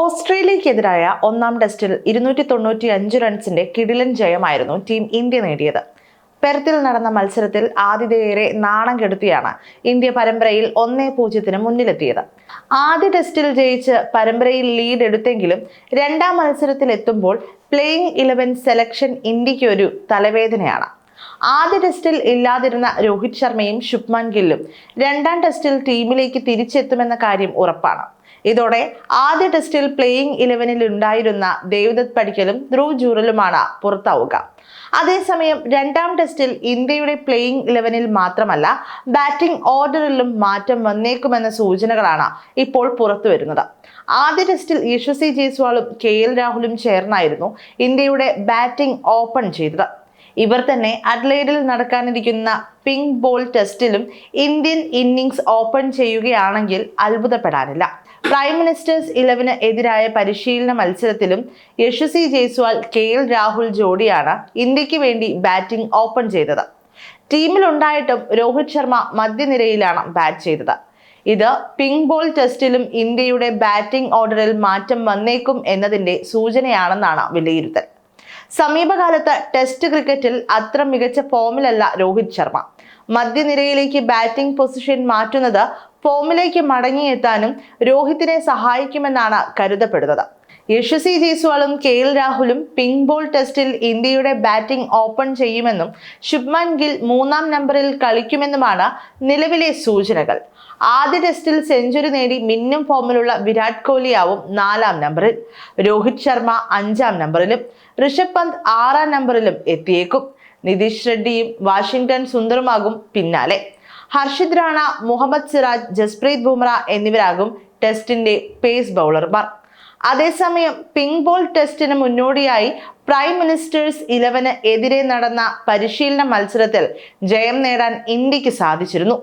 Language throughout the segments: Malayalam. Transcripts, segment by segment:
ഓസ്ട്രേലിയക്കെതിരായ ഒന്നാം ടെസ്റ്റിൽ ഇരുന്നൂറ്റി തൊണ്ണൂറ്റി അഞ്ച് റൺസിന്റെ കിടിലൻ ജയമായിരുന്നു ടീം ഇന്ത്യ നേടിയത്. പെർത്തിൽ നടന്ന മത്സരത്തിൽ ആതിഥേയരെ നാണം കെടുത്തിയാണ് ഇന്ത്യ പരമ്പരയിൽ ഒന്നേ പൂജ്യത്തിന് മുന്നിലെത്തിയത്. ആദ്യ ടെസ്റ്റിൽ ജയിച്ച് പരമ്പരയിൽ ലീഡ് എടുത്തെങ്കിലും രണ്ടാം മത്സരത്തിൽ എത്തുമ്പോൾ പ്ലേയിങ് ഇലവൻ സെലക്ഷൻ ഇന്ത്യയ്ക്ക് ഒരു തലവേദനയാണ്. ആദ്യ ടെസ്റ്റിൽ ഇല്ലാതിരുന്ന രോഹിത് ശർമ്മയും ശുഭ്മാൻ ഗില്ലും രണ്ടാം ടെസ്റ്റിൽ ടീമിലേക്ക് തിരിച്ചെത്തുമെന്ന കാര്യം ഉറപ്പാണ്. ഇതോടെ ആദ്യ ടെസ്റ്റിൽ പ്ലേയിങ് ഇലവനിൽ ഉണ്ടായിരുന്ന ദേവദത്ത് പടിക്കലും ധ്രുവ് ജൂറലുമാണ് പുറത്താവുക. അതേസമയം രണ്ടാം ടെസ്റ്റിൽ ഇന്ത്യയുടെ പ്ലേയിങ് ഇലവനിൽ മാത്രമല്ല ബാറ്റിംഗ് ഓർഡറിലും മാറ്റം വന്നേക്കുമെന്ന സൂചനകളാണ് ഇപ്പോൾ പുറത്തു വരുന്നത്. ആദ്യ ടെസ്റ്റിൽ യശസ്വി ജയ്സ്വാളും കെ എൽ രാഹുലും ചേർന്നായിരുന്നു ഇന്ത്യയുടെ ബാറ്റിംഗ് ഓപ്പൺ ചെയ്തത്. ഇവർ തന്നെ അഡ്ലൈഡിൽ നടക്കാനിരിക്കുന്ന പിങ്ക് ബോൾ ടെസ്റ്റിലും ഇന്ത്യൻ ഇന്നിങ്സ് ഓപ്പൺ ചെയ്യുകയാണെങ്കിൽ അത്ഭുതപ്പെടാനില്ല. പ്രൈം മിനിസ്റ്റേഴ്സ് ഇലവന് എതിരായ പരിശീലന മത്സരത്തിലും യശസ്വി ജയ്സ്വാൾ കെ എൽ രാഹുൽ ജോഡിയാണ് ഇന്ത്യയ്ക്ക് വേണ്ടി ബാറ്റിംഗ് ഓപ്പൺ ചെയ്തത്. ടീമിലുണ്ടായിട്ടും രോഹിത് ശർമ്മ മധ്യനിരയിലാണ് ബാറ്റ് ചെയ്തത്. ഇത് പിങ്ക് ബോൾ ടെസ്റ്റിലും ഇന്ത്യയുടെ ബാറ്റിംഗ് ഓർഡറിൽ മാറ്റം വന്നേക്കും എന്നതിന്റെ സൂചനയാണെന്നാണ് വിലയിരുത്തൽ. സമീപകാലത്ത് ടെസ്റ്റ് ക്രിക്കറ്റിൽ അത്ര മികച്ച ഫോമിലല്ല രോഹിത് ശർമ്മ. മധ്യനിരയിലേക്ക് ബാറ്റിംഗ് പൊസിഷൻ മാറ്റുന്നത് ഫോമിലേക്ക് മടങ്ങിയെത്താനും രോഹിത്തിനെ സഹായിക്കുമെന്നാണ് കരുതപ്പെടുന്നത്. യശസ്വി ജയ്സ്വാളും കെ എൽ രാഹുലും പിങ്ക് ബോൾ ടെസ്റ്റിൽ ഇന്ത്യയുടെ ബാറ്റിംഗ് ഓപ്പൺ ചെയ്യുമെന്നും ശുഭ്മാൻ ഗിൽ മൂന്നാം നമ്പറിൽ കളിക്കുമെന്നുമാണ് നിലവിലെ സൂചനകൾ. ആദ്യ ടെസ്റ്റിൽ സെഞ്ചുറി നേടി മിന്നും ഫോമിലുള്ള വിരാട് കോഹ്ലിയാവും നാലാം നമ്പറിൽ. രോഹിത് ശർമ്മ അഞ്ചാം നമ്പറിലും. ഋഷഭ് പന്ത് ആറാം നമ്പറിലും എത്തിയേക്കും. നിതീഷ് റെഡ്ഡിയും വാഷിംഗ്ടൺ സുന്ദറുമാകും പിന്നാലെ. ഹർഷിത് റാണ മുഹമ്മദ് സിറാജ് ജസ്പ്രീത് ബുംറ എന്നിവരാകും ടെസ്റ്റിന്റെ പേസ് ബൗളർമാർ. അതേസമയം പിങ്ക് ബോൾ ടെസ്റ്റിന് മുന്നോടിയായി പ്രൈം മിനിസ്റ്റേഴ്സ് ഇലവന് എതിരെ നടന്ന പരിശീലന മത്സരത്തിൽ ജയം നേടാൻ ഇന്ത്യയ്ക്ക് സാധിച്ചിരുന്നു.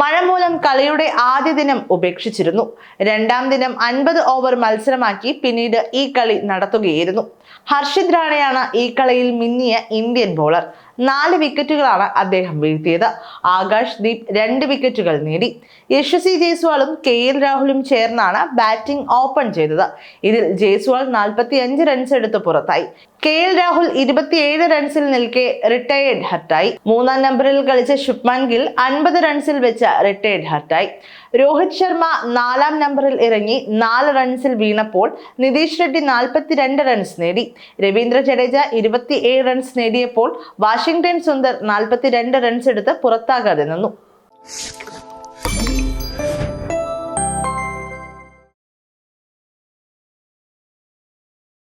മഴ മൂലം കളിയുടെ ആദ്യ ദിനം ഉപേക്ഷിച്ചിരുന്നു. രണ്ടാം ദിനം അൻപത് ഓവർ മത്സരമാക്കി പിന്നീട് ഈ കളി നടത്തുകയായിരുന്നു. ഹർഷിത് റാണയാണ് ഈ കളിയിൽ മിന്നിയ ഇന്ത്യൻ ബോളർ നാല് വിക്കറ്റുകളാണ് അദ്ദേഹം വീഴ്ത്തിയത്. ആകാശ് ദീപ് രണ്ട് വിക്കറ്റുകൾ നേടി. യശസ്വി ജയ്സ്വാളും കെ എൽ രാഹുലും ചേർന്നാണ് ബാറ്റിംഗ് ഓപ്പൺ ചെയ്തത്. ഇതിൽ ജയ്സ്വാൾ നാൽപ്പത്തി അഞ്ച് റൺസ് എടുത്ത് പുറത്തായി. കെ എൽ രാഹുൽ ഇരുപത്തിയേഴ് റൺസിൽ നിൽക്കെ റിട്ടയേർഡ് ഹർട്ടായി മൂന്നാം നമ്പറിൽ കളിച്ച ശുഭ്മാൻ ഗിൽ അൻപത് റൺസിൽ വെച്ച റിട്ടയേർഡ് ഹർട്ടായി രോഹിത് ശർമ്മ നാലാം നമ്പറിൽ ഇറങ്ങി നാല് റൺസിൽ വീണപ്പോൾ നിതീഷ് റെഡ്ഡി നാൽപ്പത്തിരണ്ട് റൺസ് നേടി. രവീന്ദ്ര ജഡേജ ഇരുപത്തിയേഴ് റൺസ് നേടിയപ്പോൾ വാഷിംഗ്ടൺ സുന്ദർ നാൽപ്പത്തിരണ്ട് റൺസ് എടുത്ത് പുറത്താകാതെ നിന്നു.